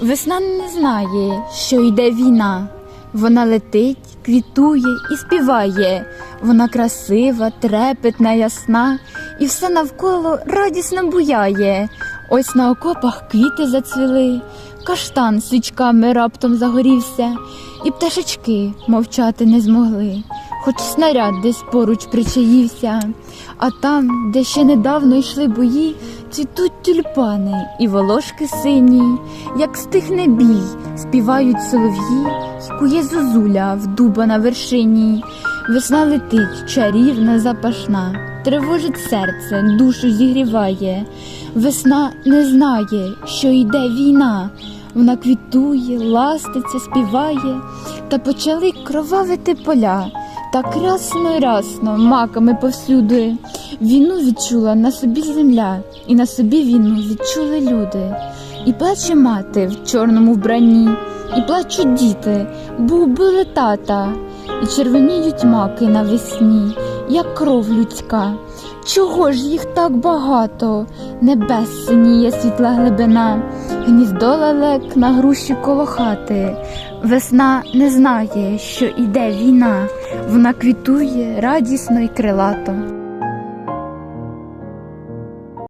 Весна не знає, що йде війна. Вона летить, квітує і співає. Вона красива, трепетна, ясна, і все навколо радісно буяє. Ось на окопах квіти зацвіли, каштан свічками раптом загорівся, і пташечки мовчати не змогли, хоч снаряд десь поруч причаївся. А там, де ще недавно йшли бої, цвітуть тюльпани і волошки сині, як стихне бій, співають солов'ї, й кує зозуля в дуба на вершині. Весна летить, чарівна, запашна, тривожить серце, душу зігріває. Весна не знає, що йде війна. Вона квітує, ластиться, співає, та почали кровавити поля. Так рясно рясно, маками повсюди. Війну відчула на собі земля, і на собі війну відчули люди. І плаче мати в чорному вбранні, і плачуть діти, бо убили тата, і червоніють маки навесні, як кров людська. Чого ж їх так багато? Небес синіє світла глибина, гніздо лелек на груші коло хати. Весна не знає, що іде війна, вона квітує радісно й крилато.